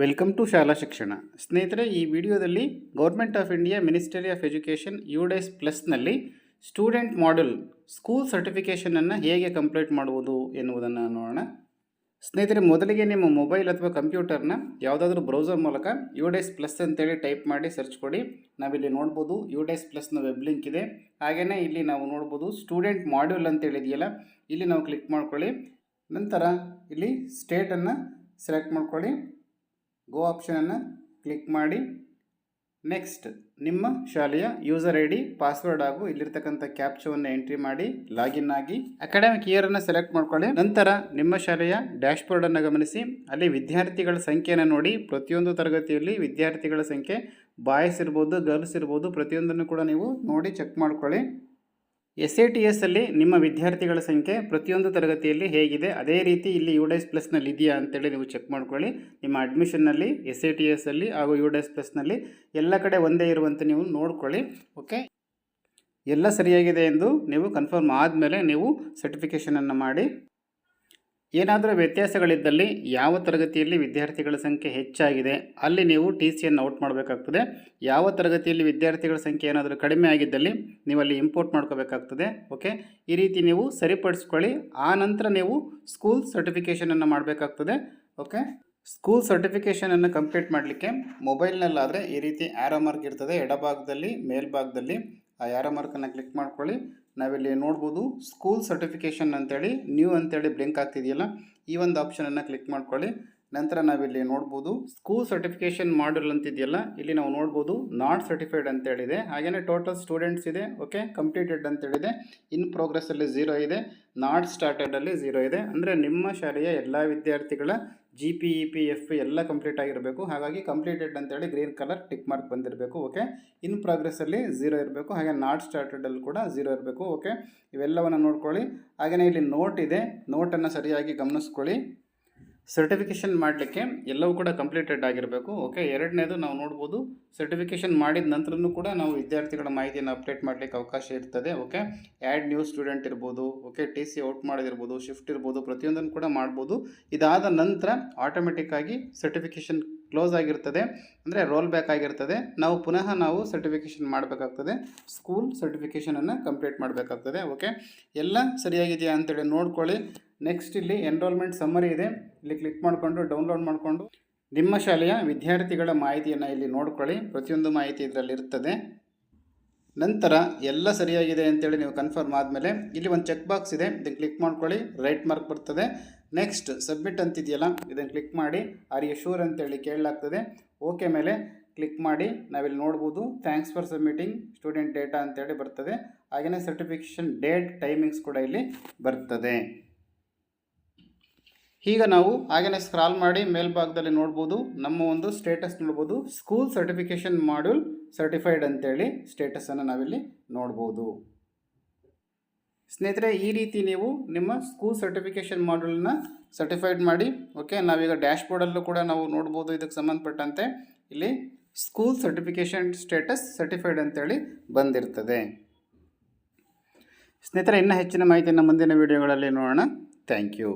Welcome to ಶಾಲಾ ಶಿಕ್ಷಣ. ಸ್ನೇಹಿತರೆ, ಈ ವಿಡಿಯೋದಲ್ಲಿ government of India ministry of education U DISE ಪ್ಲಸ್ನಲ್ಲಿ student module school ಸರ್ಟಿಫಿಕೇಷನನ್ನು ಹೇಗೆ ಕಂಪ್ಲೀಟ್ ಮಾಡುವುದು ಎನ್ನುವುದನ್ನು ನೋಡೋಣ. ಸ್ನೇಹಿತರೆ, ಮೊದಲಿಗೆ ನಿಮ್ಮ ಮೊಬೈಲ್ ಅಥವಾ ಕಂಪ್ಯೂಟರ್ನ ಯಾವುದಾದ್ರೂ ಬ್ರೌಸರ್ ಮೂಲಕ ಯು ಡೇಸ್ ಪ್ಲಸ್ ಅಂತೇಳಿ ಟೈಪ್ ಮಾಡಿ ಸರ್ಚ್ ಕೊಡಿ. ನಾವಿಲ್ಲಿ ನೋಡ್ಬೋದು ಯು ಡೇಸ್ ಪ್ಲಸ್ನ ವೆಬ್ ಲಿಂಕ್ ಇದೆ. ಹಾಗೆಯೇ ಇಲ್ಲಿ ನಾವು ನೋಡ್ಬೋದು ಸ್ಟೂಡೆಂಟ್ ಮಾಡ್ಯೂಲ್ ಅಂತೇಳಿದೆಯಲ್ಲ ಇಲ್ಲಿ ನಾವು ಕ್ಲಿಕ್ ಮಾಡ್ಕೊಳ್ಳಿ. ನಂತರ ಇಲ್ಲಿ ಸ್ಟೇಟನ್ನು ಸೆಲೆಕ್ಟ್ ಮಾಡ್ಕೊಳ್ಳಿ. ಗೋ ಆಪ್ಷನನ್ನು ಕ್ಲಿಕ್ ಮಾಡಿ. ನೆಕ್ಸ್ಟ್ ನಿಮ್ಮ ಶಾಲೆಯ ಯೂಸರ್ ಐ ಡಿ ಪಾಸ್ವರ್ಡ್ ಹಾಗೂ ಇಲ್ಲಿರ್ತಕ್ಕಂಥ ಕ್ಯಾಪ್ಚವನ್ನು ಎಂಟ್ರಿ ಮಾಡಿ ಲಾಗಿನ್ ಆಗಿ ಅಕಾಡೆಮಿಕ್ ಇಯರನ್ನು ಸೆಲೆಕ್ಟ್ ಮಾಡ್ಕೊಳ್ಳಿ. ನಂತರ ನಿಮ್ಮ ಶಾಲೆಯ ಡ್ಯಾಶ್ಬೋರ್ಡನ್ನು ಗಮನಿಸಿ. ಅಲ್ಲಿ ವಿದ್ಯಾರ್ಥಿಗಳ ಸಂಖ್ಯೆಯನ್ನು ನೋಡಿ. ಪ್ರತಿಯೊಂದು ತರಗತಿಯಲ್ಲಿ ವಿದ್ಯಾರ್ಥಿಗಳ ಸಂಖ್ಯೆ ಬಾಯ್ಸ್ ಇರ್ಬೋದು ಗರ್ಲ್ಸ್ ಇರ್ಬೋದು, ಪ್ರತಿಯೊಂದನ್ನು ಕೂಡ ನೀವು ನೋಡಿ ಚೆಕ್ ಮಾಡ್ಕೊಳ್ಳಿ. ಎಸ್ ಎ ಟಿ ಎಸ್ ಅಲ್ಲಿ ನಿಮ್ಮ ವಿದ್ಯಾರ್ಥಿಗಳ ಸಂಖ್ಯೆ ಪ್ರತಿಯೊಂದು ತರಗತಿಯಲ್ಲಿ ಹೇಗಿದೆ? ಅದೇ ರೀತಿ ಇಲ್ಲಿ ಯು ಡೈಸ್ ಪ್ಲಸ್ನಲ್ಲಿ ಇದೆಯಾ ಅಂತೇಳಿ ನೀವು ಚೆಕ್ ಮಾಡ್ಕೊಳ್ಳಿ. ನಿಮ್ಮ ಅಡ್ಮಿಷನ್ನಲ್ಲಿ ಎಸ್ ಎ ಟಿ ಎಸ್ ಅಲ್ಲಿ ಹಾಗೂ ಯು ಡೈಸ್ ಪ್ಲಸ್ನಲ್ಲಿ ಎಲ್ಲ ಕಡೆ ಒಂದೇ ಇರುವಂತೆ ನೀವು ನೋಡ್ಕೊಳ್ಳಿ ಓಕೆ ಎಲ್ಲ ಸರಿಯಾಗಿದೆ ಎಂದು ನೀವು ಕನ್ಫರ್ಮ್ ಆದಮೇಲೆ ನೀವು ಸರ್ಟಿಫಿಕೇಷನನ್ನು ಮಾಡಿ. ಏನಾದರೂ ವ್ಯತ್ಯಾಸಗಳಿದ್ದಲ್ಲಿ ಯಾವ ತರಗತಿಯಲ್ಲಿ ವಿದ್ಯಾರ್ಥಿಗಳ ಸಂಖ್ಯೆ ಹೆಚ್ಚಾಗಿದೆ, ಅಲ್ಲಿ ನೀವು ಟಿ ಸಿಯನ್ನು ಔಟ್ ಮಾಡಬೇಕಾಗ್ತದೆ. ಯಾವ ತರಗತಿಯಲ್ಲಿ ವಿದ್ಯಾರ್ಥಿಗಳ ಸಂಖ್ಯೆ ಏನಾದರೂ ಕಡಿಮೆ ಆಗಿದ್ದಲ್ಲಿ ನೀವು ಅಲ್ಲಿ ಇಂಪೋರ್ಟ್ ಮಾಡ್ಕೋಬೇಕಾಗ್ತದೆ. ಓಕೆ ಈ ರೀತಿ ನೀವು ಸರಿಪಡಿಸ್ಕೊಳ್ಳಿ. ಆ ನಂತರ ನೀವು ಸ್ಕೂಲ್ ಸರ್ಟಿಫಿಕೇಷನನ್ನು ಮಾಡಬೇಕಾಗ್ತದೆ. ಓಕೆ ಸ್ಕೂಲ್ ಸರ್ಟಿಫಿಕೇಷನನ್ನು ಕಂಪ್ಲೀಟ್ ಮಾಡಲಿಕ್ಕೆ ಮೊಬೈಲ್ನಲ್ಲಾದರೆ ಈ ರೀತಿ ಆ್ಯರೋ ಮಾರ್ಕ್ ಇರ್ತದೆ. ಎಡಭಾಗದಲ್ಲಿ, ಮೇಲ್ಭಾಗದಲ್ಲಿ. ಆ ಯಾರ ಮಾರ್ಕನ್ನು ಕ್ಲಿಕ್ ಮಾಡ್ಕೊಳ್ಳಿ. ನಾವಿಲ್ಲಿ ನೋಡ್ಬೋದು ಸ್ಕೂಲ್ ಸರ್ಟಿಫಿಕೇಷನ್ ಅಂತೇಳಿ, ನ್ಯೂ ಅಂತೇಳಿ ಬ್ಲಿಂಕ್ ಆಗ್ತಿದೆಯಲ್ಲ, ಈ ಒಂದು ಆಪ್ಷನನ್ನು ಕ್ಲಿಕ್ ಮಾಡ್ಕೊಳ್ಳಿ. ನಂತರ ನಾವಿಲ್ಲಿ ನೋಡ್ಬೋದು ಸ್ಕೂಲ್ ಸರ್ಟಿಫಿಕೇಷನ್ ಮಾಡ್ಯೂಲ್ ಅಂತಿದೆಯಲ್ಲ, ಇಲ್ಲಿ ನಾವು ನೋಡ್ಬೋದು ನಾಟ್ ಸರ್ಟಿಫೈಡ್ ಅಂತೇಳಿದೆ ಹಾಗೆಯೇ ಟೋಟಲ್ ಸ್ಟೂಡೆಂಟ್ಸ್ ಇದೆ ಓಕೆ ಕಂಪ್ಲೀಟೆಡ್ ಅಂತೇಳಿದೆ ಇನ್ ಪ್ರೋಗ್ರೆಸ್ಸಲ್ಲಿ ಝೀರೋ ಇದೆ ನಾಟ್ ಸ್ಟಾರ್ಟೆಡಲ್ಲಿ ಝೀರೋ ಇದೆ. ಅಂದರೆ ನಿಮ್ಮ ಶಾಲೆಯ ಎಲ್ಲ ವಿದ್ಯಾರ್ಥಿಗಳ G P E P F ಎಲ್ಲ ಕಂಪ್ಲೀಟ್ ಆಗಿರಬೇಕು. ಹಾಗಾಗಿ ಕಂಪ್ಲೀಟೆಡ್ ಅಂತೇಳಿ ಗ್ರೀನ್ ಕಲರ್ ಟಿಕ್ ಮಾರ್ಕ್ ಬಂದಿರಬೇಕು ಓಕೆ ಇನ್ ಪ್ರೋಗ್ರೆಸ್ಸಲ್ಲಿ ಝೀರೋ ಇರಬೇಕು. ಹಾಗೆ ನಾಟ್ ಸ್ಟಾರ್ಟೆಡಲ್ಲಿ ಕೂಡ ಝೀರೋ ಇರಬೇಕು ಓಕೆ ಇವೆಲ್ಲವನ್ನು ನೋಡ್ಕೊಳ್ಳಿ. ಹಾಗೆಯೇ ಇಲ್ಲಿ ನೋಟ್ ಇದೆ. ನೋಟನ್ನು ಸರಿಯಾಗಿ ಗಮನಿಸ್ಕೊಳ್ಳಿ. ಸರ್ಟಿಫಿಕೇಷನ್ ಮಾಡಲಿಕ್ಕೆ ಎಲ್ಲವೂ ಕೂಡ ಕಂಪ್ಲೀಟೆಡ್ ಆಗಿರಬೇಕು. ಓಕೆ ಎರಡನೇದು ನಾವು ನೋಡ್ಬೋದು ಸರ್ಟಿಫಿಕೇಷನ್ ಮಾಡಿದ ನಂತರನೂ ಕೂಡ ನಾವು ವಿದ್ಯಾರ್ಥಿಗಳ ಮಾಹಿತಿಯನ್ನು ಅಪ್ಡೇಟ್ ಮಾಡಲಿಕ್ಕೆ ಅವಕಾಶ ಇರ್ತದೆ. ಓಕೆ ಆ್ಯಡ್ ನ್ಯೂ ಸ್ಟೂಡೆಂಟ್ ಇರ್ಬೋದು ಓಕೆ ಟಿ ಸಿ ಔಟ್ ಮಾಡೋದಿರ್ಬೋದು ಶಿಫ್ಟ್ ಇರ್ಬೋದು, ಪ್ರತಿಯೊಂದನ್ನು ಕೂಡ ಮಾಡ್ಬೋದು. ಇದಾದ ನಂತರ ಆಟೋಮೆಟಿಕ್ಕಾಗಿ ಸರ್ಟಿಫಿಕೇಷನ್ ಕ್ಲೋಸ್ ಆಗಿರ್ತದೆ. ಅಂದರೆ ರೋಲ್ ಬ್ಯಾಕ್ ಆಗಿರ್ತದೆ. ನಾವು ಪುನಃ ನಾವು ಸರ್ಟಿಫಿಕೇಷನ್ ಮಾಡಬೇಕಾಗ್ತದೆ. ಸ್ಕೂಲ್ ಸರ್ಟಿಫಿಕೇಷನನ್ನು ಕಂಪ್ಲೀಟ್ ಮಾಡಬೇಕಾಗ್ತದೆ. ಓಕೆ ಎಲ್ಲ ಸರಿಯಾಗಿದೆಯಾ ಅಂತೇಳಿ ನೋಡ್ಕೊಳ್ಳಿ. ನೆಕ್ಸ್ಟ್ ಇಲ್ಲಿ ಎನ್ರೋಲ್ಮೆಂಟ್ ಸಮ್ಮರಿ ಇದೆ. ಇಲ್ಲಿ ಕ್ಲಿಕ್ ಮಾಡಿಕೊಂಡು ಡೌನ್ಲೋಡ್ ಮಾಡಿಕೊಂಡು. ನಿಮ್ಮ ಶಾಲೆಯ ವಿದ್ಯಾರ್ಥಿಗಳ ಮಾಹಿತಿಯನ್ನು ಇಲ್ಲಿ ನೋಡ್ಕೊಳ್ಳಿ. ಪ್ರತಿಯೊಂದು ಮಾಹಿತಿ ಇದರಲ್ಲಿರ್ತದೆ ನಂತರ ಎಲ್ಲ ಸರಿಯಾಗಿದೆ ಅಂತೇಳಿ ನೀವು ಕನ್ಫರ್ಮ್ ಆದಮೇಲೆ ಇಲ್ಲಿ ಒಂದು ಚೆಕ್ ಬಾಕ್ಸ್ ಇದೆ. ಇದನ್ನು ಕ್ಲಿಕ್ ಮಾಡ್ಕೊಳ್ಳಿ. ರೈಟ್ ಮಾರ್ಕ್ ಬರ್ತದೆ. ನೆಕ್ಸ್ಟ್ ಸಬ್ಮಿಟ್ ಅಂತಿದೆಯಲ್ಲ, ಇದನ್ನು ಕ್ಲಿಕ್ ಮಾಡಿ. ಆರ್ ಯು ಶೂರ್ ಅಂತೇಳಿ ಕೇಳಲಾಗ್ತದೆ. ಓಕೆ ಮೇಲೆ ಕ್ಲಿಕ್ ಮಾಡಿ. ನಾವಿಲ್ಲಿ ನೋಡ್ಬೋದು. Thanks for submitting student data ಅಂತೇಳಿ ಬರ್ತದೆ. ಹಾಗೆಯೇ ಸರ್ಟಿಫಿಕೇಷನ್ ಡೇಟ್ ಟೈಮಿಂಗ್ಸ್ ಕೂಡ ಇಲ್ಲಿ ಬರ್ತದೆ. ಈಗ ನಾವು ಹಾಗೆಯೇ ಸ್ಕ್ರಾಲ್ ಮಾಡಿ ಮೇಲ್ಭಾಗದಲ್ಲಿ ನೋಡ್ಬೋದು. ನಮ್ಮ ಒಂದು ಸ್ಟೇಟಸ್ ನೋಡ್ಬೋದು. ಸ್ಕೂಲ್ ಸರ್ಟಿಫಿಕೇಷನ್ ಮಾಡ್ಯೂಲ್ ಸರ್ಟಿಫೈಡ್ ಅಂತೇಳಿ ಸ್ಟೇಟಸನ್ನು ನಾವಿಲ್ಲಿ ನೋಡ್ಬೋದು. ಸ್ನೇಹಿತರೆ, ಈ ರೀತಿ ನೀವು ನಿಮ್ಮ ಸ್ಕೂಲ್ ಸರ್ಟಿಫಿಕೇಷನ್ ಮಾಡ್ಯೂಲ್ನ ಸರ್ಟಿಫೈಡ್ ಮಾಡಿ ಓಕೆ ನಾವೀಗ ಡ್ಯಾಶ್ಬೋರ್ಡಲ್ಲೂ ಕೂಡ ನಾವು ನೋಡ್ಬೋದು ಇದಕ್ಕೆ ಸಂಬಂಧಪಟ್ಟಂತೆ. ಇಲ್ಲಿ ಸ್ಕೂಲ್ ಸರ್ಟಿಫಿಕೇಷನ್ ಸ್ಟೇಟಸ್ ಸರ್ಟಿಫೈಡ್ ಅಂತೇಳಿ ಬಂದಿರ್ತದೆ. ಸ್ನೇಹಿತರೆ, ಇನ್ನೂ ಹೆಚ್ಚಿನ ಮಾಹಿತಿಯನ್ನು ಮುಂದಿನ ವೀಡಿಯೋಗಳಲ್ಲಿ ನೋಡೋಣ. Thank you